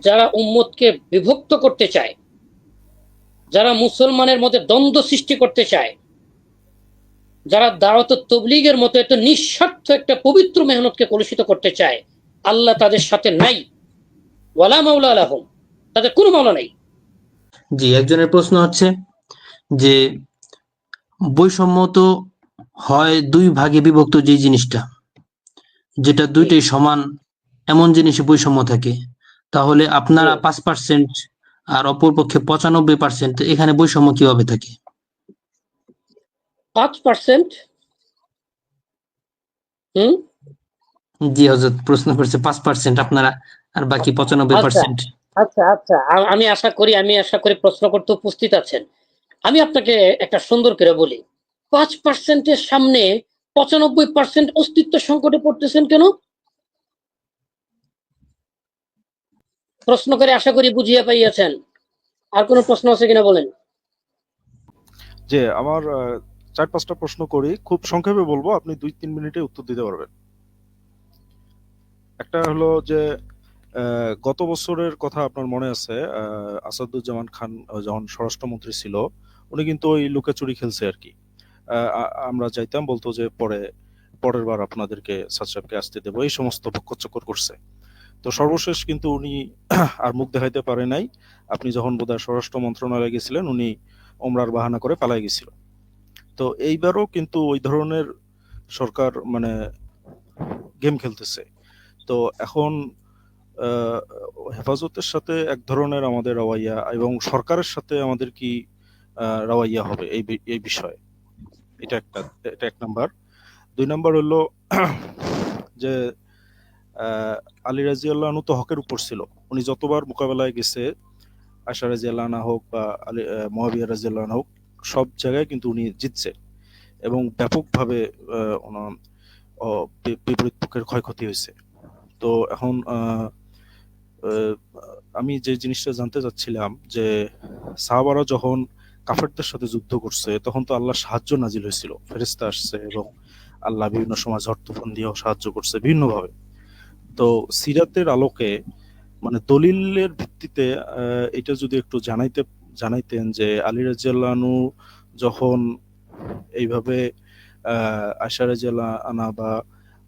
যারা উম্মতকে বিভক্ত করতে চায় যারা মুসলমানের মধ্যে দ্বন্দ্ব সৃষ্টি করতে চায় যারা দাওয়াত তবলিগের মতো একটা নিঃস্বার্থ একটা পবিত্র মেহনতকে কলুষিত করতে চায় আল্লাহ তাদের সাথে নাই। ওয়ালা মাওলা আলাহম তাদের কোনো মাওলা নাই। জি একজনের প্রশ্ন হচ্ছে যে বৈষম্য তো হয় দুই ভাগে বিভক্ত যে জিনিসটা যেটা দুইটাই সমান এমন জিনিসে বৈষম্য থাকে। তাহলে আপনারা পাঁচ পার্সেন্ট আর অপর পক্ষে পঁচানব্বই পার্সেন্ট এখানে বৈষম্য কীভাবে থাকে? পাঁচ পার্সেন্ট হুম? জি হজরত প্রশ্ন করছে পাঁচ পার্সেন্ট আপনারা আর বাকি পঁচানব্বই আচ্ছা। পার্সেন্ট আচ্ছা আচ্ছা আ- আমি আশা করি আমি আশা করি প্রশ্ন করতে উপস্থিত আছেন। আমি আপনাকে একটা সুন্দর করে বলি পাঁচ পার্সেন্টের সামনে পঁচানব্বই পার্সেন্ট অস্তিত্ব সংকটে পড়তেছেন কেন? প্রশ্ন করে আশা করি বুঝিয়ে পাইয়াছেন। আর কোনো প্রশ্ন আছে কিনা বলেন? যে, আমার চার পাঁচটা প্রশ্ন করি। খুব সংক্ষেপে বলব, আপনি দুই তিন মিনিটে উত্তর দিতে পারবেন। একটা হলো যে গত বছরের কথা আপনার মনে আছে আসাদুজ্জামান খান যখন স্বরাষ্ট্রমন্ত্রী ছিল, উনি কিন্তু ওই লুকাচুরি খেলছে আর কি। আমরা যাইতাম বলতো যে, পরে, পরের বার আপনাদেরকে সাতসাবকে আসতে দেবো, এই সমস্ত বক্কচক্কর করছে। তো সর্বশেষ কিন্তু উনি আর মুখ দেখাইতে পারে নাই। আপনি যখন বোধহয় স্বরাষ্ট্র মন্ত্রণালয়ে গেছিলেন, উনি ওমরার বাহানা করে পালাই গেছিল। তো এইবারও কিন্তু ওই ধরনের সরকার মানে গেম খেলতেছে। তো এখন হেফাজতের সাথে এক ধরনের আমাদের রাওয়াইয়া এবং সরকারের সাথে আমাদের কি রাওয়াইয়া হবে এই এই বিষয়ে? এটা একটা, এটা এক নাম্বার। দুই নাম্বার হলো যে আলী রাজিয়াল্লাহ তো হকের উপর ছিল। উনি যতবার মোকাবেলায় গেছে, আশা রাজিয়াল্লাহ হোক বা আলী মহাবিয়া রাজিয়াল্লাহ হোক, সব জায়গায় কিন্তু উনি জিতছে এবং ব্যাপকভাবে বিপরীত পক্ষের ক্ষয়ক্ষতি হয়েছে। তো এখন আমি যে জিনিসটা জানতে চাচ্ছিলাম যে সাহাবারা যখন কাফেরদের সাথে যুদ্ধ করছে, তখন তো আল্লাহ সাহায্য নাজিল হয়েছিল। ফেরেস্তা আসছে এবং আল্লাহ বিভিন্ন সময় ঝড় তুফান দিয়েও সাহায্য করছে, বিভিন্নভাবে। তো সিরাতের আলোকে মানে দলিলের ভিত্তিতে এটা যদি একটু জানাইতে জানাইতেন যে আলী রাজিয়াল্লাহনু যখন এইভাবে আয়সা রাজিয়াল্লাহ আনা বা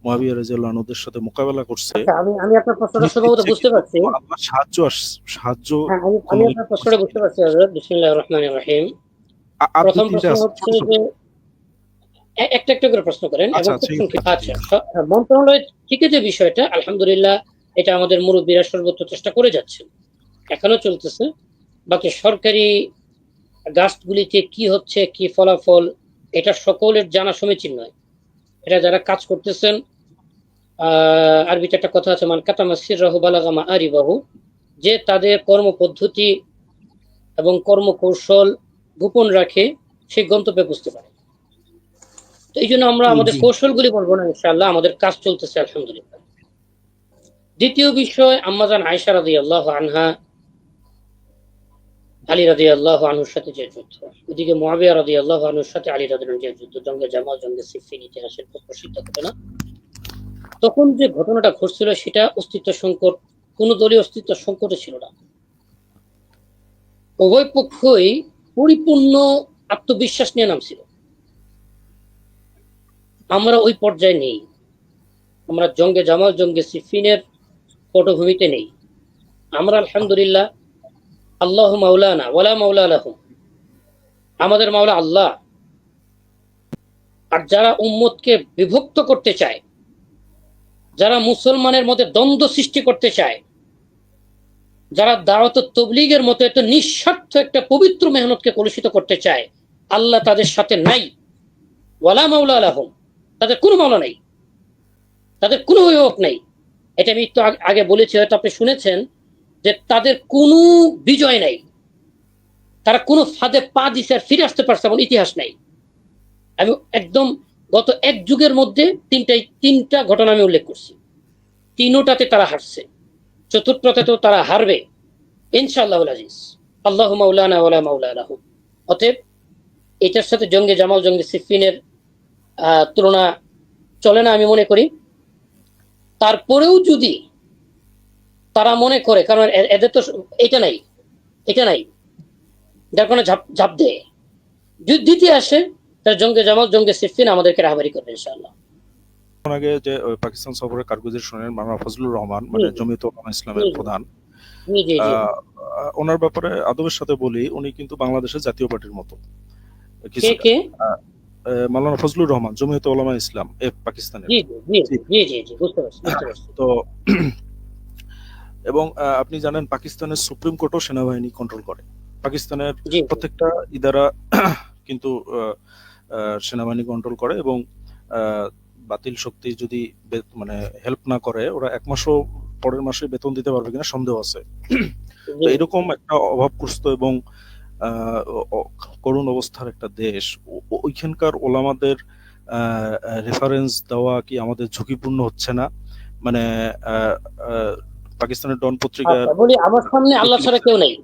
মহাবিয়া রাজিয়াল্লাহ আনুদের সাথে মোকাবেলা করছে আচ্ছা আমি আমি আপনার প্রশ্নটা সম্ভবত বুঝতে পারছি। সাহায্য সাহায্য হ্যাঁ আমি আপনার প্রশ্নটা বুঝতে পারছি বিসমিল্লাহির রহমানির রহিম। প্রথম প্রশ্ন হচ্ছে। যে একটা একটা করে প্রশ্ন করেন আচ্ছা, ঠিক আছে। আচ্ছা মন্ত্রণালয় থেকে যে বিষয়টা আলহামদুলিল্লাহ এটা আমাদের মুরব্বীরা সর্বোচ্চ চেষ্টা করে যাচ্ছে এখনও চলতেছে বাকি সরকারি গাছগুলিতে কি হচ্ছে কি ফলাফল এটা সকলের জানা সমীচীন নয় এটা যারা কাজ করতেছেন আহ আরবিতে একটা কথা আছে মান কাতামা সিররাহু বালাগামা আরিবাহু যে তাদের কর্মপদ্ধতি এবং কর্মকৌশল গোপন রাখে সেই গন্তব্যে বুঝতে পারে তো এই জন্য আমরা আমাদের। কৌশলগুলি বলব না ইনশাআল্লাহ। আমাদের কাজ চলতেছে আলহামদুলিল্লাহ। দ্বিতীয় বিষয় আম্মাজান আয়সা রাদি আল্লাহ আনহা আলী রাদি আল্লাহ আনহুর সাথে যে যুদ্ধ। ওদিকে মহাবিয়া রাদি আল্লাহ আনহুর সাথে আলী রাদি যে যুদ্ধ। জঙ্গে জামাল জঙ্গে সিফিন ইতিহাসের প্রসিদ্ধ ঘটনা। তখন যে ঘটনাটা ঘটছিল সেটা অস্তিত্ব সংকট কোন দলীয় অস্তিত্ব সংকটে ছিল না। উভয় পক্ষই পরিপূর্ণ আত্মবিশ্বাস নিয়ে নামছিল। আমরা ওই পর্যায়ে নেই। আমরা জঙ্গে জামাল, জঙ্গে সিফিনের পটভূমিতে নেই। আমরা আলহামদুলিল্লাহ আল্লাহ মাওলানা, ওয়ালা মাওলা আলাহুম আমাদের মাওলা আল্লাহ। আর যারা উম্মতকে বিভক্ত করতে চায়, যারা মুসলমানের মধ্যে দ্বন্দ্ব সৃষ্টি করতে চায়, যারা দাওয়াত তবলিগের মতো একটা নিঃস্বার্থ একটা পবিত্র মেহনতকে কলুষিত করতে চায়, আল্লাহ তাদের সাথে নাই। ওয়ালা মাওলা আলাহম তাদের কোনো মাওলা নাই। তাদের কোনো অভিভাবক নাই। এটা আমি একটু আগে বলেছি, হয়তো আপনি শুনেছেন যে তাদের কোনো বিজয় নাই। তারা কোনো ফাঁদে পা দিছে আর ফিরে আসতে পারছে এমন ইতিহাস নাই। আমি একদম গত এক যুগের মধ্যে তিনটাই, তিনটা ঘটনা আমি উল্লেখ করছি। তিনোটাতে তারা হারছে চতুর্থতে তো তারা হারবে। ইনশাআল্লাহ আজিজ। আল্লাহ মাউলানা ওয়ালা মাউলা আলাহু অতএব এটার সাথে জঙ্গে জামাল, জঙ্গে সিফিনের তুলনা চলে না আমি মনে করি। তারপরেও যদি তারা মনে করে কারণ এদের তো এটা নাই এটা নাই। যার কারণে ঝাপ ঝাপ দেয়। যদি দিতে আসে তার জঙ্গে জামাল জঙ্গে সিফিন আমাদেরকে রাহাবারি করবে ইনশাআল্লাহ। আগে যে পাকিস্তান সফরের কারগুজির শুনেন মাওলানা ফজলুর রহমান মানে। জমিয়ত ইসলামের প্রধান। ওনার ব্যাপারে আদবের সাথে বলি উনি কিন্তু বাংলাদেশের জাতীয় পার্টির মতো। মাওলানা ফজলুর রহমান জমিয়ত উলামা ইসলাম এ পাকিস্তানের। জি জি জি জি। জি জি বুঝতে পারছি তো এবং আপনি জানেন পাকিস্তানের সুপ্রিম কোর্টও সেনাবাহিনী কন্ট্রোল করে। পাকিস্তানের প্রত্যেকটা ইদারা কিন্তু সেনাবাহিনী কন্ট্রোল করে এবং আহ, বাতিল শক্তি যদি মানে হেল্প না করে ওরা এক মাসও পরের মাসে বেতন দিতে পারবে কিনা সন্দেহ আছে। তো এরকম একটা অভাবগ্রস্ত এবং আহ, করুণ অবস্থার একটা দেশ ওইখানকার ওলামাদের রেফারেন্স দেওয়া কি আমাদের ঝুঁকিপূর্ণ হচ্ছে না? মানে পাকিস্তানের ডন পত্রিকার আচ্ছা, বলি আমার সামনে আল্লাহ ছাড়া কেউ নেই।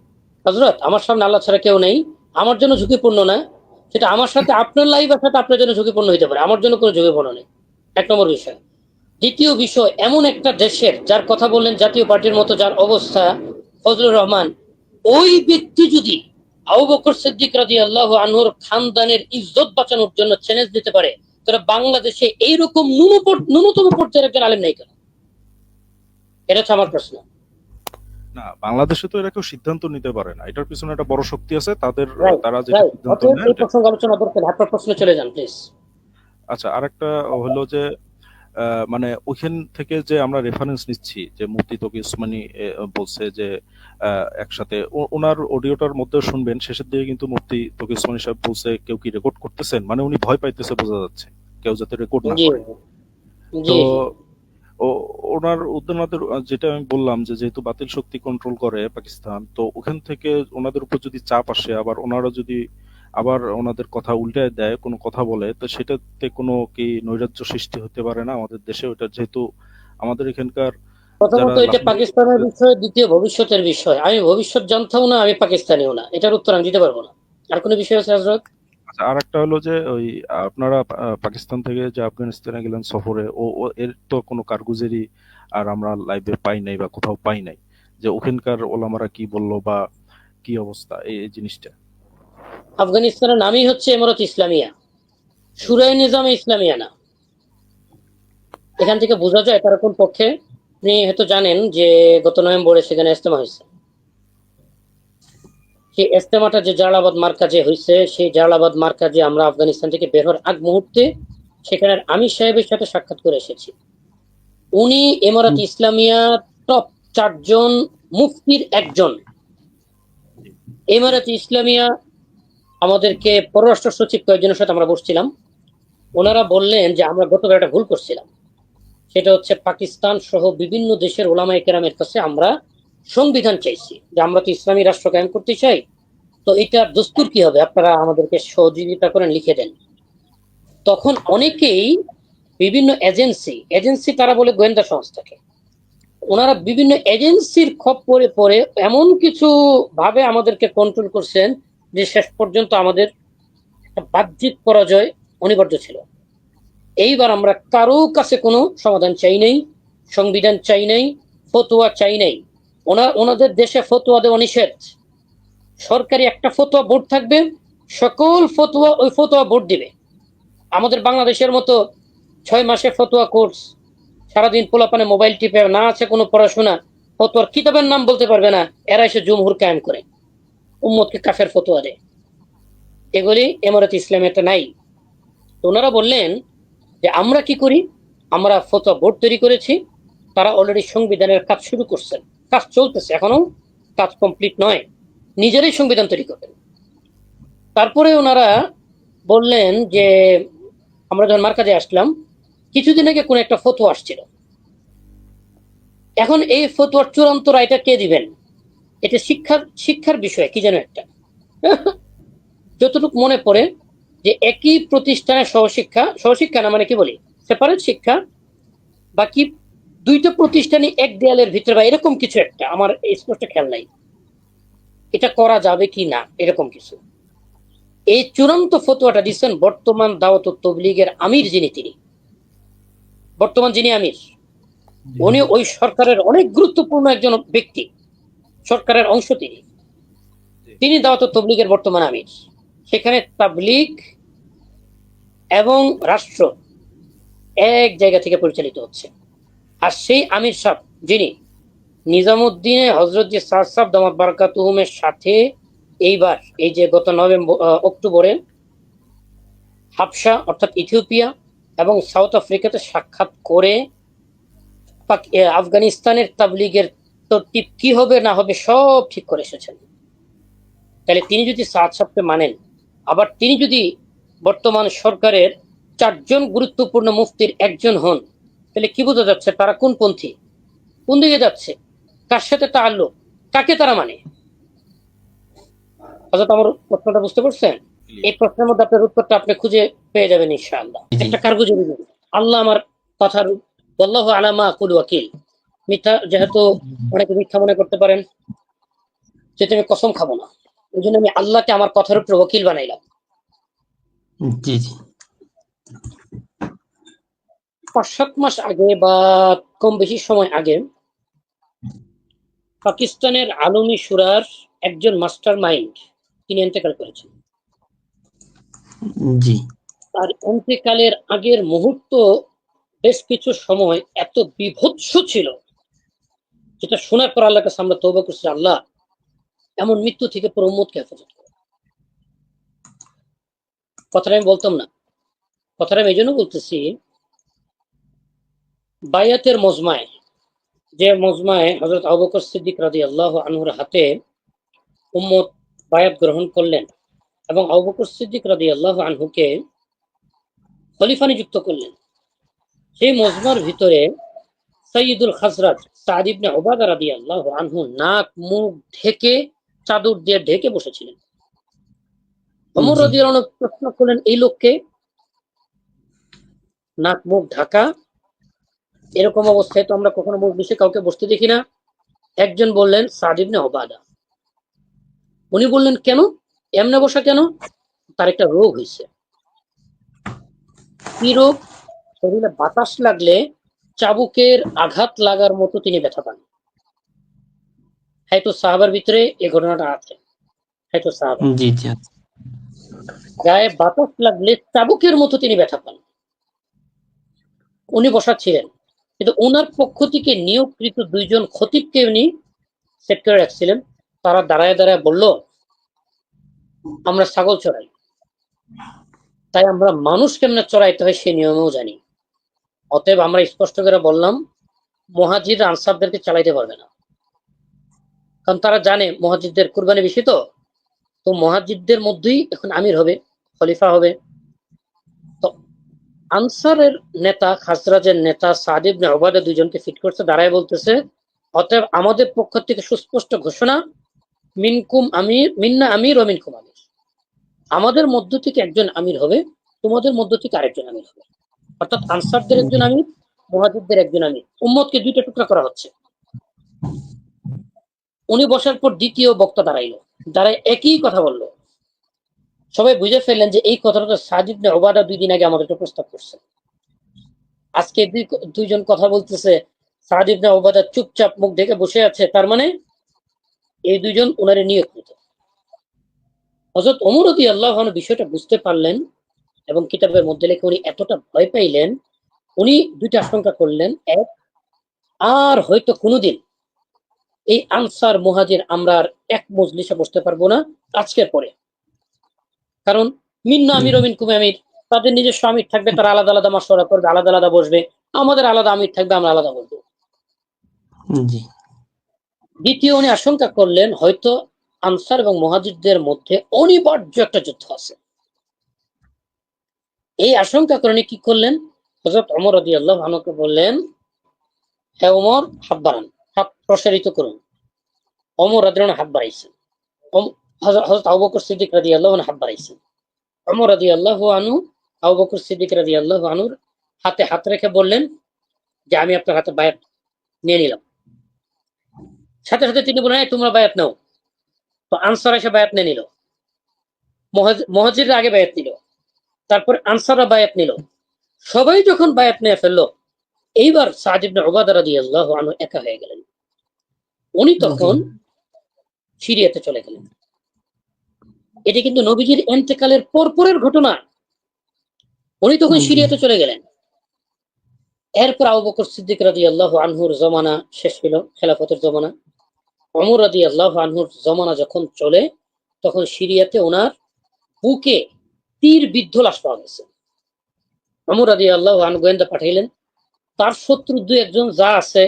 হজরত আমার সামনে আল্লাহ ছাড়া কেউ নেই। আমার জন্য ঝুঁকিপূর্ণ না। সেটা আমার সাথে আপনার লাইফের সাথে আপনার জন্য ঝুঁকিপূর্ণ হতে পারে। আমার জন্য কোনো ঝুঁকিপূর্ণ নেই। এক নম্বর বিষয়। দ্বিতীয় বিষয় এমন একটা দেশের যার কথা বললেন জাতীয় পার্টির মতো যার অবস্থা ফজলুর রহমান ওই ব্যক্তি যদি আবু বকর সিদ্দিক রাজি আল্লাহ আনহুর খানদানের ইজ্জত বাঁচানোর জন্য চ্যালেঞ্জ দিতে পারে। তাহলে বাংলাদেশে এইরকম ন্যূনতম পর্যায়ের একজন আলেম নেই কেন? এটা হচ্ছে আমার প্রশ্ন। না বাংলাদেশে তো এরা কেউ সিদ্ধান্ত নিতে পারে না। এটার পিছনে একটা বড় শক্তি আছে তাদের তারা. সিদ্ধান্ত নেয় আলোচনা দরকার আপনার প্রশ্নে চলে যান প্লিজ আচ্ছা আরেকটা হলো যে মানে ওইখান থেকে যে আমরা রেফারেন্স নিচ্ছি যে মুফতি তকি উসমানী বলছে যে একসাথে ওনার অডিওটার মধ্যে শুনবেন শেষের দিকে কিন্তু মুফতি তকি উসমানী সাহেব বলছে কেউ কি রেকর্ড করতেছেন? মানে উনি ভয় পাইতেছে বোঝা যাচ্ছে কেউ যাতে রেকর্ড না করে। তো ওনার উদ্যানাদের যেটা আমি বললাম যে যেহেতু বাতিল শক্তি কন্ট্রোল করে পাকিস্তান তো ওখান থেকে ওনাদের উপর যদি চাপ আসে আবার ওনারা যদি আবার ওনাদের কথা উল্টায় দেয় কোনো কথা বলে তো সেটাতে কোনো কি নৈরাজ্য সৃষ্টি হতে পারে না আমাদের দেশে ওটা যেহেতু আমাদের এখানকার প্রথমত এটা পাকিস্তানের বিষয় দ্বিতীয় ভবিষ্যতের বিষয়। আমি ভবিষ্যৎ জানতাম না আমি পাকিস্তানিও না। এটার উত্তর আমি দিতে পারব না। আর কোনো বিষয় আছে হজরত? আচ্ছা আর একটা হলো যে ওই আপনারা পাকিস্তান থেকে যে আফগানিস্তানে গেলেন সফরে ও এর তো কোনো কারগুজারি আর আমরা লাইভে পাই নাই বা কোথাও পাই নাই। যে ওখানকার ওলামারা কি বলল বা কি অবস্থা এই জিনিসটা? আফগানিস্তানের নামই হচ্ছে এমরত ইসলামিয়া। সুরাই নিজামে ইসলামিয়া না। এখান থেকে বোঝা যায় তারা কোন পক্ষে। আপনি হয়তো জানেন যে গত নভেম্বরে সেখানে ইস্তেমা হয়েছে। সেই ইস্তেমাটা যে জালালাবাদ মার্কাজে হয়েছে, সেই জালালাবাদ মার্কাজে আমরা আফগানিস্তান থেকে বের হওয়ার আগ মুহূর্তে সেখানে আমির সাহেবের সাথে সাক্ষাৎ করে এসেছি। উনি এমারাত ইসলামিয়া টপ চারজন মুফতির একজন। এমারাত ইসলামিয়া আমাদেরকে পররাষ্ট্র সচিব কয়েকজনের সাথে আমরা বসছিলাম। ওনারা বললেন যে আমরা গতবার একটা ভুল করছিলাম। সেটা হচ্ছে পাকিস্তান সহ বিভিন্ন দেশের ওলামাই কেরামের কাছে আমরা সংবিধান চাইছি যে আমরা তো ইসলামী রাষ্ট্র কায়েম করতে চাই। তো এটা দস্তুর কি হবে? আপনারা আমাদেরকে সহযোগিতা করেন লিখে দেন। তখন অনেকেই বিভিন্ন এজেন্সি এজেন্সি তারা বলে গোয়েন্দা সংস্থাকে। ওনারা বিভিন্ন এজেন্সির খপ পরে পরে এমন কিছু ভাবে আমাদেরকে কন্ট্রোল করছেন যে শেষ পর্যন্ত আমাদের একটা বাহ্যিক পরাজয় অনিবার্য ছিল। এইবার আমরা কারও কাছে কোনো সমাধান চাই নাই, সংবিধান চাই নাই, ফতোয়া চাই নাই। ওনা, ওনাদের দেশে ফতোয়া দেওয়া নিষেধ। সরকারি একটা ফতোয়া বোর্ড থাকবে, সকল ফতোয়া ওই ফতোয়া বোর্ড দিবে। আমাদের বাংলাদেশের মতো ছয় মাসে ফতোয়া কোর্স, সারাদিন পোলাপানে মোবাইল টিপে না আছে কোনো পড়াশোনা, ফতোয়ার কিতাবের নাম বলতে পারবে না, এরা এসে জুমহুর কায়েম করে। উম্মতকে কাফের ফতোয়া দেয়। এগুলি এমারত ইসলামেতে নাই। তো ওনারা বললেন যে, আমরা কি করি? আমরা ফতোয়া বোর্ড তৈরি করেছি। তারা অলরেডি সংবিধানের কাজ শুরু করছেন। কাজ চলতেছে। এখনও কাজ কমপ্লিট নয়। নিজেরাই সংবিধান তৈরি করবেন। তারপরে ওনারা বললেন যে, আমরা যখন মার্কাজে আসলাম, কিছুদিন আগে কোন একটা ফতোয়া আসছিল। এখন এই ফতোয়ার চূড়ান্ত রায়টা কে দিবেন? এটা শিক্ষার শিক্ষার বিষয় কি যেন একটা। যতটুকু মনে পড়ে যে একই প্রতিষ্ঠানে সহশিক্ষা সহশিক্ষা না মানে কি বলি? সেপারেট শিক্ষা বাকি দুইটা প্রতিষ্ঠানই এক দেয়ালের ভিতরে বা এরকম কিছু একটা। আমার স্পষ্ট খেয়াল নাই। এটা করা যাবে কি না? এরকম কিছু। এই চূড়ান্ত ফতোয়াটা দিচ্ছেন বর্তমান দাওয়াত তবলিগের আমির যিনি তিনি। বর্তমান যিনি আমির উনি ওই সরকারের অনেক গুরুত্বপূর্ণ একজন ব্যক্তি। সরকারের অংশ তিনি। তিনি দাওয়াত তবলিগের বর্তমান আমির। সেখানে তাবলিগ এবং রাষ্ট্র এক জায়গা থেকে পরিচালিত হচ্ছে। আর সেই আমির সাহ যিনি নিজামুদ্দিনে হজরত যে সার সাহ দামাত বারকাতুহুমের সাথে এইবার এই যে গত নভেম্বর অক্টোবরে হাফসা অর্থাৎ ইথিওপিয়া এবং সাউথ আফ্রিকাতে সাক্ষাৎ করে আফগানিস্তানের তাবলিগের তরতিব কি হবে না হবে সব ঠিক করে এসেছেন। তাহলে তিনি যদি সাদ সাহকে মানেন আবার তিনি যদি বর্তমান সরকারের চারজন গুরুত্বপূর্ণ মুফতির একজন হন তাহলে কি বোঝা যাচ্ছে তারা কোন পন্থী? কোন দিকে যাচ্ছে? কার সাথে তা আল্লো কাকে তারা মানে? হয়তো আমার প্রশ্নটা বুঝতে পারছেন? এই প্রশ্নের মধ্যে আপনার উত্তরটা আপনি খুঁজে পেয়ে যাবেন ইনশাআল্লাহ। একটা কারগুজারি দিন আল্লাহ আমার কথার বল্লাহ আলামা কুল ওয়াকিল। মিথ্যা যেহেতু অনেকে মিথ্যা মনে করতে পারেন যেহেতু আমি কসম খাব না। ওই জন্য আমি আল্লাহকে আমার কথার উপর ওকিল বানাইলাম। জি জি। পাঁচ সাত মাস আগে বা কম বেশি সময় আগে পাকিস্তানের আলমী সুরার একজন মাস্টার মাইন্ড তিনি এন্তেকাল করেছেন। জি। তার অন্ত্যকালের আগের মুহূর্ত বেশ কিছু সময় এত বিভৎস ছিল। যেটা শোনার পর আল্লাহকে আমরা তৌবা করছি, আল্লাহ, এমন মৃত্যু থেকে পুরো উম্মতকে হেফাজত করো। কথাটা আমি বলতাম না। কথাটা আমি এই জন্য বলতেছি, বায়াতের মজমায়, যে মজমায় হজরত আবু বকর সিদ্দিক রাজি আল্লাহ আনহুর হাতে উম্মত বায়াত গ্রহণ করলেন এবং আবু বকর সিদ্দিক রাজি আল্লাহ আনহুকে খলিফা নিযুক্ত করলেন, সেই মজমার ভিতরে সৈয়দুল খাজরাজ সাদ ইবনে ওবাদা রাদিয়াল্লাহু আনহু নাক মুখ ঢেকে চাদর দিয়ে ঢেকে বসেছিলেন। রাদিয়াল্লাহু আনহু প্রশ্ন করলেন এই লোককে? নাক মুখ ঢাকা এরকম অবস্থায় তো আমরা কখনো মজলিসে কাউকে বসতে দেখি না। একজন বললেন সাদ ইবনে ওবাদা উনি বললেন কেন? এমনে বসা কেন? তার একটা রোগ হয়েছে কি রোগ? শরীরে বাতাস লাগলে চাবুকের আঘাত লাগার মতো তিনি ব্যথা পান। হয়তো সাহাবার ভিতরে এই ঘটনাটা আছে। হয়তো সাহাবা। জি জি। গায়ে বাতাস লাগলে চাবুকের মতো তিনি ব্যথা পান। উনি বসা ছিলেন কিন্তু ওনার পক্ষ থেকে নিয়োগকৃত দুইজন খতিবকে উনি সেট করে রাখছিলেন। তারা দাঁড়ায় দাঁড়ায় বলল আমরা ছাগল চড়াই। তাই আমরা মানুষ কেমনে চড়াইতে হয় সে নিয়মেও জানি। অতএব আমরা স্পষ্ট করে বললাম, মহাজির আনসারদেরকে চালাইতে পারবে না। কারণ তারা জানে মহাজিদদের কুরবানি বেশি তো তো মহাজিদদের মধ্যেই এখন আমির হবে, খলিফা হবে। তো আনসারের নেতা খাসরাজের নেতা সাদিব ওবাদা দুজনকে ফিট করছে, দাঁড়ায় বলতেছে, অতএব আমাদের পক্ষ থেকে সুস্পষ্ট ঘোষণা, মিনকুম আমির, মিন্না আমির ও মিনকুম আমির। আমাদের মধ্য থেকে একজন আমির হবে, তোমাদের মধ্য থেকে আরেকজন আমির হবে। অর্থাৎ আনসারদের একজন আমির মহাজিদদের একজন আমির উম্মতকে দুইটা টুকরা করা হচ্ছে। উনি বসার পর দ্বিতীয় বক্তা দাঁড়াইলো। দাঁড়ায় একই কথা বলল। সবাই বুঝে ফেললেন যে এই কথাটা সাজিদ নে ওবাদা দুই দিন আগে আমাদেরকে প্রস্তাব করছে আজকে দুই দুইজন কথা বলতেছে, সাজিদ নে ওবাদা চুপচাপ মুখ ঢেকে বসে আছে, তার মানে এই দুইজন ওনারে নিয়োগকৃত হজরত অমরতি আল্লাহ বিষয়টা বুঝতে পারলেন এবং কিতাবের মধ্যে লেখে উনি এতটা ভয় পাইলেন উনি দুইটা আশঙ্কা করলেন। এক আর হয়তো কোনোদিন এই আনসার মুহাজির আমরা আর এক মজলিসে বসতে পারব না আজকের পরে। কারণ মিন্না আমির ও মিনকুম আমির তাদের নিজস্ব আমির থাকবে তারা আলাদা আলাদা মাসরা করবে আলাদা আলাদা বসবে। আমাদের আলাদা আমির থাকবে আমরা আলাদা বলব দ্বিতীয় উনি আশঙ্কা করলেন হয়তো আনসার এবং মহাজিদদের মধ্যে অনিবার্য একটা যুদ্ধ আছে। এই আশঙ্কা করে কি করলেন? হজরত অমর রদি আল্লাহ ভানুকে বললেন হ্যাঁ ওমর, হাত বাড়ান, হাত প্রসারিত করুন। অমর রাদিয়াল্লাহু হাত বাড়াইছেন। হযরত আবু সিদ্দিক রাদিয়াল্লাহু আল্লাহ হাত বাড়াইছেন। অমর রাদিয়াল্লাহু আনহু, আবু বকর সিদ্দিক রাদিয়াল্লাহু আনহুর হাতে হাত রেখে বললেন যে, আমি আপনার হাতে বায়াত নিয়ে নিলাম। সাথে সাথে তিনি বললেন তোমরা বায়াত নাও। তো আনসার এসে বায়াত নিয়ে নিল। মহাজির আগে বায়াত নিল। তারপর আনসাররা বায়াত নিল। সবাই যখন বায়াত নিয়ে ফেলল এইবার সাদ ইবনে উবাদা রাদিয়াল্লাহু আনহু একা হয়ে গেলেন। উনি তখন সিরিয়াতে চলে গেলেন। এটি কিন্তু নবীজির এন্তেকালের পরপরের ঘটনা। উনি তখন সিরিয়াতে চলে গেলেন। এরপর আবু বকর সিদ্দিক রাদিয়াল্লাহু আনহুর জমানা শেষ হলো খেলাফতের জমানা। অমর রাদিয়াল্লাহু আনহুর জমানা যখন চলে তখন সিরিয়াতে ওনার বুকে তীর বিদ্ধ লাশ পাওয়া গেছে। অমর রাদিয়াল্লাহু আনহু গোয়েন্দা পাঠাইলেন তার শত্রু দুই একজন যা আছে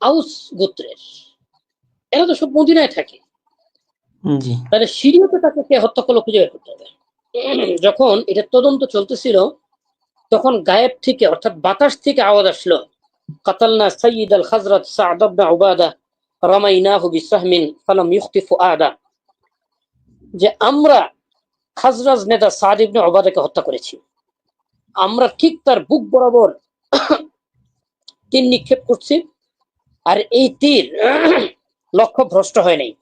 আউস গোত্রের। এরা তো সব মদিনায় থাকে। তাহলে সিরিয়াতে তাকে কে হত্যা করল খুঁজে বের করতে হবে। যখন এটা তদন্ত চলতেছিল তখন গায়েব থেকে অর্থাৎ বাতাস থেকে আওয়াজ আসলো কাতালনা সৈয়দ আল হজরত সাদ ইবনে উবাদা রামাইনাহু বিসাহমিন ফালাম ইউখতি ফুআদা যে আমরা খাজরাজ নেতা সাদ ইবনে উবাদাকে হত্যা করেছি। আমরা ঠিক তার বুক বরাবর তীর নিক্ষেপ করছি আর এই তীর লক্ষ্য ভ্রষ্ট হয় নাই।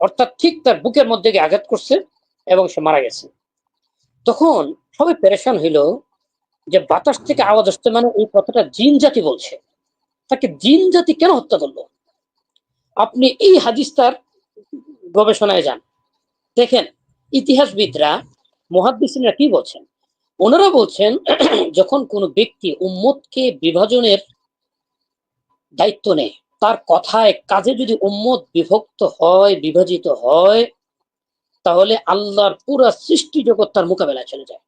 অর্থাৎ ঠিক তার বুকের মধ্যে গিয়ে আঘাত করছে এবং সে মারা গেছে। তখন সবাই পেরেশান হইল যে বাতাস থেকে আওয়াজ আসছে মানে এই কথাটা জিন জাতি বলছে। তাকে জিন জাতি কেন হত্যা করল? আপনি এই হাদিস তার গবেষণায় যান। দেখেন ইতিহাসবিদরা মহাদিসরা কি বলছেন? ওনারা বলছেন, যখন কোনো ব্যক্তি উম্মতকে বিভাজনের দায়িত্ব নেয়, তার কথায় কাজে যদি উম্মত বিভক্ত হয়, বিভাজিত হয়, তাহলে আল্লাহর পুরা সৃষ্টি জগৎ তার মোকাবেলায় চলে যায়।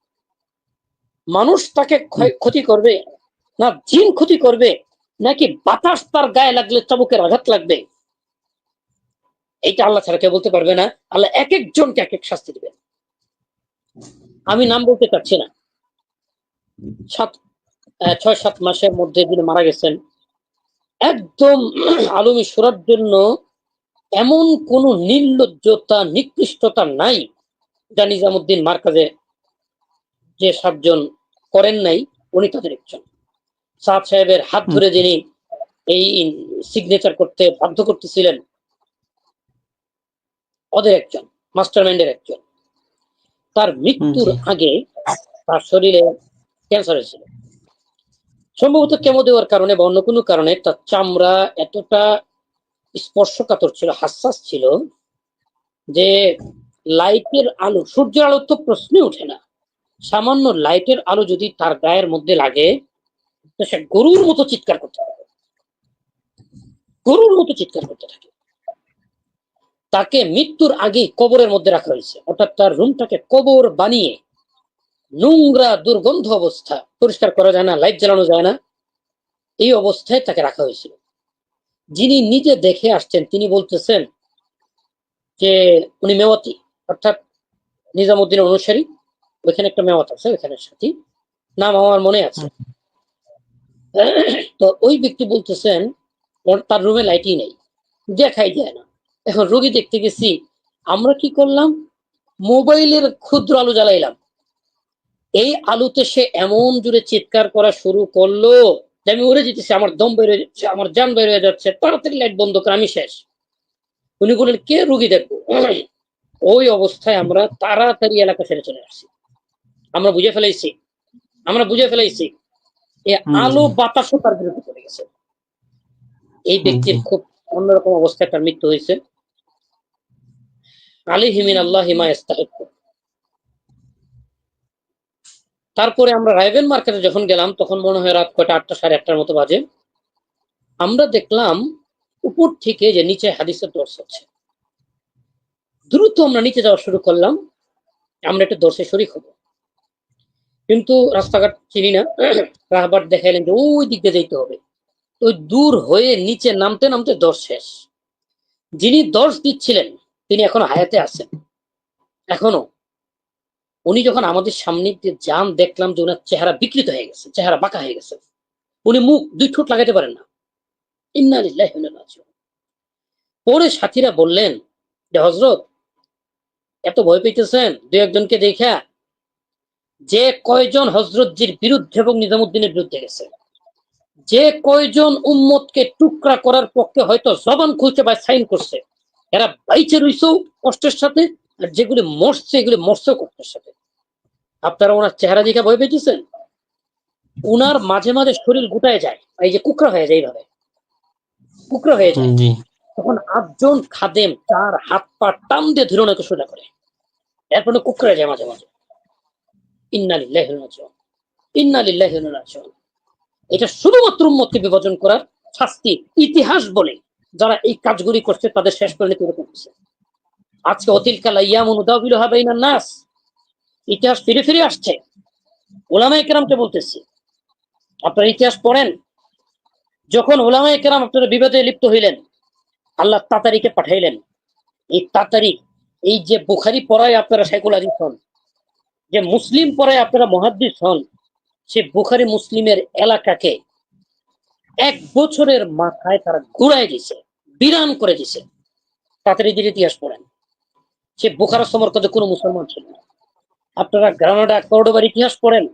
মানুষ তাকে ক্ষতি করবে? না, জিন ক্ষতি করবে? নাকি বাতাস তার গায়ে লাগলে চাবুকের আঘাত লাগবে? এইটা আল্লাহ ছাড়া কেউ বলতে পারবে না। আল্লাহ এক একজনকে এক এক শাস্তি দিবেন। আমি নাম বলতে চাচ্ছি না। সাত ছয় সাত মাসের মধ্যে যিনি মারা গেছেন একদম আলমী সুরার জন্য এমন কোন নির্লজ্জতা নিকৃষ্টতা নাই যা নিজামুদ্দিন মার্কাজে যে সাতজন করেন নাই উনি তাদের একজন। সাদ সাহেবের হাত ধরে যিনি এই সিগনেচার করতে বাধ্য করতেছিলেন ওদের একজন মাস্টারমাইন্ডের একজন। তার মৃত্যুর আগে তার শরীরে ক্যান্সার হয়েছিল সম্ভবত কেমো দেওয়ার কারণে বা অন্য কোনো কারণে তার চামড়া এতটা স্পর্শকাতর ছিল হাসাস ছিল যে লাইটের আলো সূর্যের আলো তো প্রশ্নে ওঠে না। সামান্য লাইটের আলো যদি তার গায়ের মধ্যে লাগে তো সে গরুর মতো চিৎকার করতে থাকে। গরুর মতো চিৎকার করতে থাকে। মৃত্যুর আগে কবরের মধ্যে রাখা হয়েছে। অর্থাৎ তার রুমটাকে কবর বানিয়ে নোংরা, দুর্গন্ধ অবস্থা পরিষ্কার করা যায় না, লাইট জ্বালানো যায় না, এই অবস্থায় তাকে রাখা হয়েছিল। যিনি নিজে দেখে আসছেন, তিনি বলতেছেন যে উনি মেওয়াতি, অর্থাৎ নিজামুদ্দিনের অনুসারী। ওইখানে একটা মেওয়াত আছে, ওইখানে সাথী। নাম আমার মনে আছে। তো ওই ব্যক্তি বলতেছেন তার রুমে লাইটই নেই। দেখাই যায় না। এখন রোগী দেখতে গেছি আমরা কি করলাম? মোবাইলের ক্ষুদ্র আলো জ্বালাইলাম। এই আলোতে সে এমন জুড়ে চিৎকার করা শুরু করল যে আমি উড়ে যেতেছি আমার দম বের হয়ে যাচ্ছে আমার যান বের হয়ে যাচ্ছে তাড়াতাড়ি লাইট বন্ধ করে আমি শেষ। উনি বললেন কে রুগী দেখব? ওই অবস্থায় আমরা তাড়াতাড়ি এলাকা ছেড়ে চলে আসছি। আমরা বুঝে ফেলাইছি আমরা বুঝে ফেলাইছি এ। আলো বাতাসও তার বিরুদ্ধে চলে গেছে। এই ব্যক্তির খুব অন্যরকম অবস্থায় তার মৃত্যু হয়েছে। আলী হিমিন আল্লাহ তারপরে আমরা রাইভেন মার্কেটে যখন গেলাম, তখন মনে হয় রাত কয়টা? আটটা, সাড়ে আটটার মতো বাজে। আমরা দেখলাম উপর থেকে যে নিচে হাদিসের দর্শ হচ্ছে দ্রুত আমরা নিচে যাওয়া শুরু করলাম। আমরা একটু দর্শে শরিক হব। কিন্তু রাস্তাঘাট চিনি না। রাহবার দেখাইলেন যে ওই দিক দিয়ে যেতে হবে। ওই দূর হয়ে নিচে নামতে নামতে দর্শ শেষ। যিনি দর্শ দিচ্ছিলেন তিনি এখনও হায়াতে আছেন। এখনও। উনি যখন আমাদের সামনে দিয়ে যান, দেখলাম যে ওনার চেহারা বিকৃত হয়ে গেছে, চেহারা বাঁকা হয়ে গেছে। উনি মুখ দুই ঠোঁট লাগাতে পারেন না। পরে সাথীরা বললেন যে হজরত এত ভয় পেতেছেন দু একজনকে দেখা যে কয়জন হজরতজির বিরুদ্ধে এবং নিজামুদ্দিনের বিরুদ্ধে গেছে। যে কয়জন উম্মতকে টুকরা করার পক্ষে হয়তো জবান খুলছে বা সাইন করছে। এরা বাইচে রইছেও কষ্টের সাথে আর যেগুলি মরছে এগুলি মরছেও কষ্টের সাথে। আপনারা ওনার চেহারা দেখে ভয় পেয়েছেন? উনার মাঝে মাঝে শরীর গুটায় যায় এই যে কুকরা হয়ে যায় এইভাবে। কুকরা হয়ে যায়। তখন আটজন খাদেম তার হাত পা টান দিয়ে ধরে ওনাকে সোজা করে। এরপরে কুকরা যায় মাঝে মাঝে। ইন্নালিল্লাহি। ইন্নালিল্লাহি। এটা শুধুমাত্র উম্মতকে বিভাজন করার শাস্তি ইতিহাস বলে। যারা এই কাজগুলি করছে, তাদের শেষ পরিণতি এরকম হচ্ছে আজকে অতিল কালা ইয়ামুন উদাবিল হাবাইনান নাস। ইতিহাস ফিরে ফিরে আসছে। ওলামা একরামকে বলতেছি, আপনারা ইতিহাস পড়েন। যখন ওলামা একরাম আপনারা বিবাদে লিপ্ত হইলেন, আল্লাহ তাতারিকে পাঠাইলেন। এই তাতারি, এই যে বুখারি পড়ায় আপনারা সাইকুল আজিজ হন, যে মুসলিম পড়ায় আপনারা মহাদ্দিস হন, সে বুখারি মুসলিমের এলাকাকে এক বছরের মাথায় তারা ঘুরাই দিছে বিরান করে দিছে। তাড়াতাড়ি দিলে ইতিহাস পড়েন। সে বুখারা সমর্কতে কোনো মুসলমান ছিল না। আপনারা গ্রানাডা কর্ডোবার ইতিহাস পড়েন।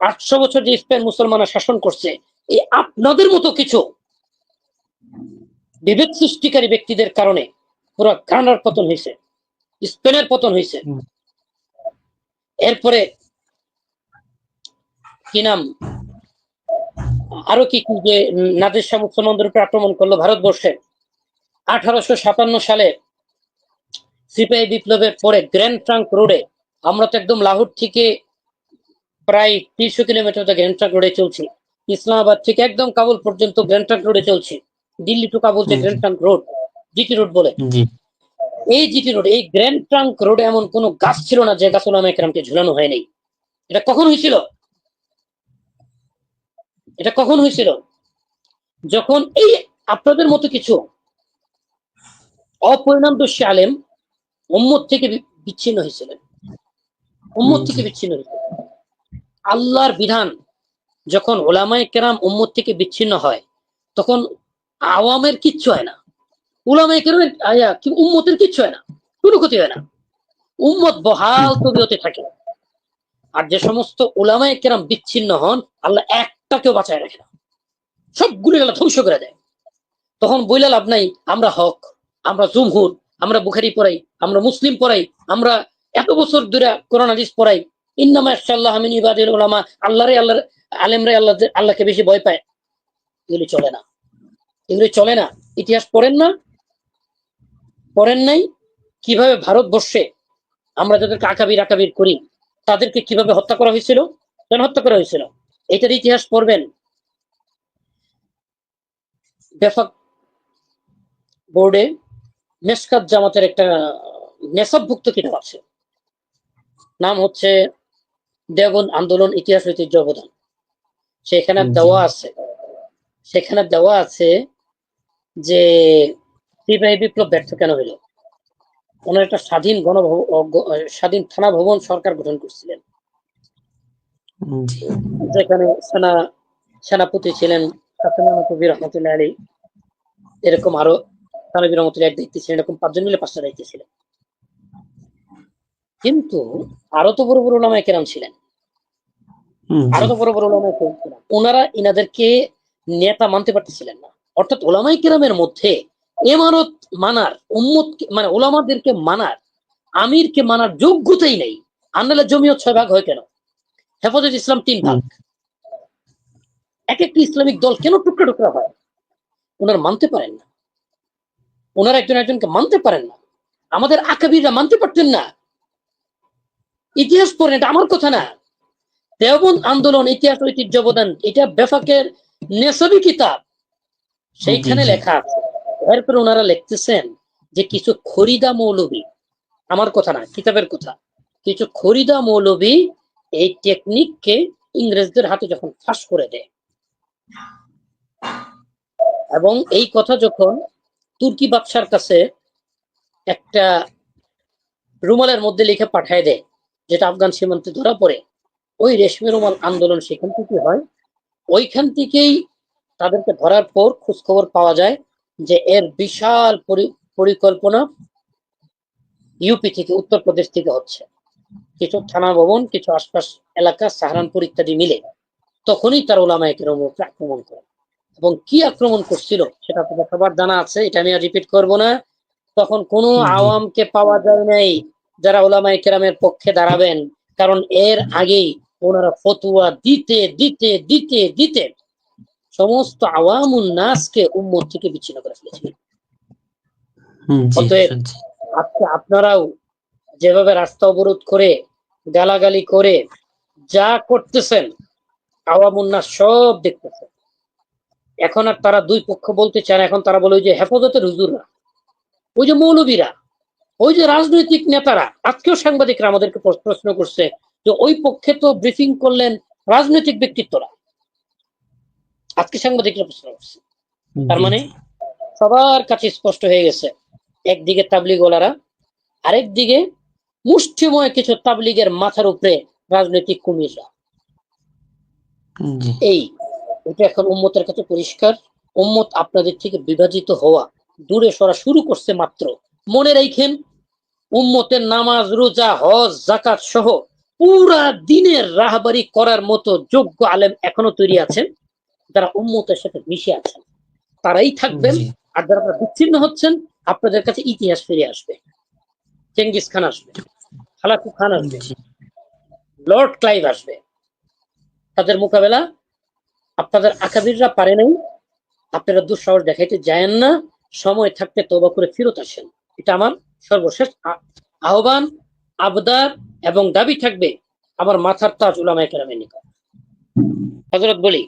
আটশো বছর যে স্পেন মুসলমানরা শাসন করছে এই আপনাদের মতো কিছু বিভেদ সৃষ্টিকারী ব্যক্তিদের কারণে পুরো গ্রানার পতন হয়েছে স্পেনের পতন হয়েছে। এরপরে কি নাম? আরও কি কি যে নাদের শাহ মুসলমানদের উপরে আক্রমণ করল ভারতবর্ষে? আঠারোশো সাতান্ন সালে সিপাহী বিপ্লবের পরে গ্র্যান্ড ট্রাঙ্ক রোডে আমরা তো একদম লাহোর থেকে প্রায় তিনশো কিলোমিটার গ্র্যান্ড ট্রাঙ্ক রোডে চলছি। ইসলামাবাদ থেকে একদম কাবুল পর্যন্ত গ্র্যান্ড ট্রাঙ্ক রোডে চলছি। দিল্লি টু কাবুল যে। Grand trunk road GT road বলে। এই জিটি রোড এই গ্র্যান্ড ট্রাঙ্ক রোডে এমন কোনো গাছ ছিল না যে গাছ ওলামা একরামকে ঝুলানো হয়নি। এটা কখন হয়েছিল? এটা কখন হয়েছিল? যখন এই আপনাদের মতো কিছু অপরিণামদর্শী আলেম উম্মত থেকে বিচ্ছিন্ন হয়েছিলেন। উম্মত থেকে বিচ্ছিন্ন হয়েছিলেন। আল্লাহর বিধান যখন ওলামায় কেরাম উম্মত থেকে বিচ্ছিন্ন হয়, তখন আওয়ামের কিচ্ছু হয় না। ওলামায়ে কেরামের, আয়া, কি উম্মতের কিচ্ছু হয় না। কোনো ক্ষতি হয় না। উম্মত বহাল তবিয়তে থাকে। আর যে সমস্ত ওলামায় কেরাম বিচ্ছিন্ন হন, আল্লাহ একটাকেও বাঁচায় রাখে না। সবগুলো আল্লাহ ধ্বংস করে দেয়। তখন বইলা লাভ নাই, আমরা হক। আমরা জুমহুর, আমরা বুখারি পড়াই, আমরা মুসলিম পড়াই, আমরা এত বছর ধরে কোরআন, হাদিস পড়াই। ইন্নামা ইনশাআল্লাহ আমিন ইবাদিল উলামা, আল্লাহরে আল্লাহর, আলেমরে আল্লাহ আল্লাহকে বেশি ভয় পায়। এগুলি চলে না। এগুলি চলে না। ইতিহাস পড়েন না? পড়েন নাই? কীভাবে ভারতবর্ষে আমরা যাদেরকে আকাবির আকাবির করি, তাদেরকে কীভাবে হত্যা করা হয়েছিল? কেন হত্যা করা হয়েছিল? এটার ইতিহাস পড়বেন। বেফাক বোর্ডে মেসকাত জামাতের একটা নেশাবভুক্ত কিতাব আছে। নাম হচ্ছে দেবন আন্দোলন ইতিহাস ঐতিহ্য অবদান সেখানে দেওয়া আছে সেখানে দেওয়া আছে যে সিপাহী বিপ্লব ব্যর্থ কেন হইল ওনার একটা স্বাধীন গণ স্বাধীন থানা ভবন সরকার গঠন করছিলেন। যেখানে সেনা সেনাপতি ছিলেন রহমতুল্লাহ আলী। এরকম আরও তানবী রহমতুল্লাহ এক দায়িত্বে ছিলেন এরকম পাঁচজন মিলে পাঁচটা দায়িত্বে ছিলেন কিন্তু আরও তো বড় বড় ওলামায়ে কেরাম ছিলেন। আরও তো বড় বড় ওলামায়ে কেরাম ছিলেন। ওনারা ইনাদেরকে নেতা মানতে পারতেছিলেন না। অর্থাৎ ওলামাই কেরামের মধ্যে এমানত মানার উম্মত মানে ওলামাদেরকে মানার আমিরকে মানার যোগ্যতাই নেই। আন্নালা জমিও ছয় ভাগ হয় কেন? হেফাজত ইসলাম তিন ভাগ। এক একটি ইসলামিক দল কেন টুকরা টুকরা হয়? ওনারা মানতে পারেন না। ওনারা একজন একজনকে মানতে পারেন না। আমাদের আকাবিরা মানতে পারতেন না। ইতিহাস পড়েন এটা আমার কথা না। দেওবন্দ আন্দোলন ইতিহাস ঐতিহ্য অবদান এটা বেফাকের নেশবি কিতাব। সেইখানে। লেখা আছে। এরপরে ওনারা লিখতেছেন যে কিছু খরিদা মৌলবী আমার কথা না কিতাবের কথা। কিছু খরিদা মৌলবী এই টেকনিককে ইংরেজদের হাতে যখন ফাঁস করে দেয়। এবং এই কথা যখন তুর্কি বাদশার কাছে একটা রুমালের মধ্যে লিখে পাঠায় দেয়, যেটা আফগান সীমান্তে ধরা পড়ে। ওই রেশমি রুমাল আন্দোলন সেখান থেকে হয়। ওইখান থেকেই তাদেরকে ধরার পর খোঁজখবর পাওয়া যায় যে এর বিশাল পরি- পরিকল্পনা ইউপি থেকে, উত্তরপ্রদেশ থেকে হচ্ছে। কিছু থানা ভবন, কিছু আশপাশ এলাকা সাহারানপুর ইত্যাদি মিলে। তখনই তার ওলামায় কেরম আক্রমণ করে। এবং কি আক্রমণ করছিল সেটা আপনাদের সবার জানা আছে এটা আমি আর রিপিট করব না। তখন কোনো আওয়ামকে পাওয়া যায় নাই যারা ওলামায় কেরামের পক্ষে দাঁড়াবেন কারণ এর আগেই ওনারা ফতুয়া দিতে দিতে দিতে দিতে সমস্ত আওয়ামুন নাসকে উম্মত থেকে বিচ্ছিন্ন করে ফেলেছিলেন অতএব আজকে আপনারাও যেভাবে রাস্তা অবরোধ করে গালাগালি করে যা করতেছেন আওয়ামুন্না সব দেখতেছেন। এখন আর তারা দুই পক্ষ বলতে চায় এখন তারা বলে ওই যে হেফাজতের হুজুররা ওই যে মৌলবীরা ওই যে রাজনৈতিক নেতারা আজকেও সাংবাদিকরা আমাদেরকে প্রশ্ন- করছে যে ওই পক্ষে তো ব্রিফিং করলেন রাজনৈতিক ব্যক্তিত্বরা। আজকে সাংবাদিকরা প্রশ্ন করছে। তার মানে সবার কাছে স্পষ্ট হয়ে গেছে একদিকে তাবলিগওয়ালারা আরেক দিকে মুষ্টিময় কিছু তাবলিগের মাথার উপরে রাজনৈতিক কুমিররা এই এটা এখন উম্মতের কাছে পরিষ্কার। উম্মত আপনাদের থেকে বিভাজিত হওয়া। দূরে সরা শুরু করছে মাত্র। মনে রাখেন উম্মতের নামাজ রোজা হজ জাকাত সহ পুরা দিনের রাহবারি করার মতো যোগ্য আলেম এখনও তৈরি আছেন যারা উম্মতের সাথে মিশে আছেন। তারাই থাকবেন আর যারা বিচ্ছিন্ন হচ্ছেন আপনাদের কাছে ইতিহাস ফিরে আসবে। চেঙ্গিস খান আসবে হালাকু খান আসবে লর্ড ক্লাইভ আসবে। তাদের মোকাবেলা আপনাদের আকাবিররা পারে নাই। আপনারা দুঃসাহস দেখাইতে যায়েন না। সময় থাকতে তবা করে ফেরত আসেন। এটা আমার সর্বশেষ আহ্বান আবদার এবং দাবি থাকবে আমার মাথার তাজ উলামায়ে কেরামের নিকট। হজরত বলি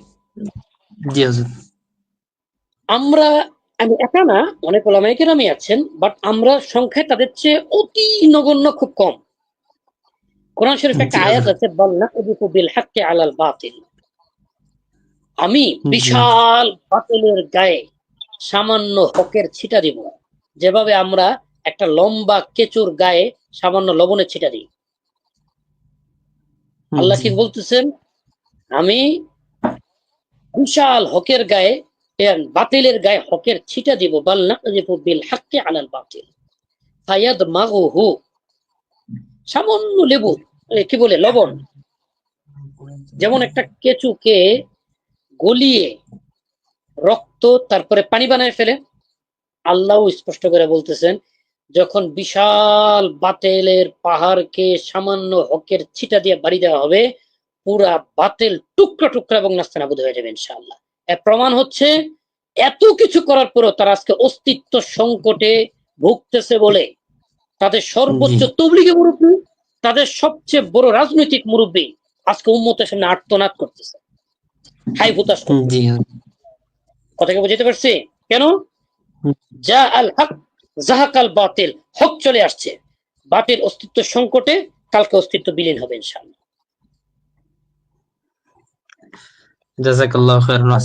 জি আমরা আমি একা না অনেক ওলামায়ে কেরামই আছেন বাট আমরা সংখ্যায় তাদের চেয়ে অতি নগণ্য খুব কম। কোরআন শরীফ একটা আয়াত আছে বল না বিল হাক্কি আলাল বাতিল। আমি বিশাল বাতিলের গায়ে সামান্য হকের ছিটা দিব। যেভাবে আমরা একটা লম্বা কেচুর গায়ে সামান্য লবণের ছিটা দিই। আল্লাহ কি বলতেছেন? আমি বিশাল হকের গায়ে বাতিলের গায়ে হকের ছিটা দিব। বাল্লা বিল হাক্কি আলাল বাতিল। ফায়াদ মাগুহু সামান্য লেবু কি বলে লবণ। যেমন একটা কেঁচুকে গলিয়ে রক্ত তারপরে পানি বানায় ফেলে। আল্লাহ স্পষ্ট করে বলতেছেন যখন বিশাল বাতেলের পাহাড়কে সামান্য হকের ছিটা দিয়ে বাড়ি দেওয়া হবে পুরা বাতেল টুকরা টুকরা এবং নাস্তানাবুদ হয়ে যাবে ইনশাআল্লাহ। এর প্রমাণ হচ্ছে এত কিছু করার পরও তারা আজকে অস্তিত্ব সংকটে ভুগতেছে বলে। তাদের সর্বোচ্চ জি। তবলিগে মুরব্বী তাদের সবচেয়ে বড় রাজনৈতিক মুরব্বী আজকে উম্মতের সামনে আর্তনাদ করতেছে। হাই হুতাশ জি কথাকে বুঝতে পারছি? কেন? যা আল হক জাহাকাল বাতিল হক চলে আসছে। বাতিল অস্তিত্ব সংকটে কালকে অস্তিত্ব বিলীন হবে ইনশাআল্লাহ। জাযাকাল্লাহু খাইরান ওয়া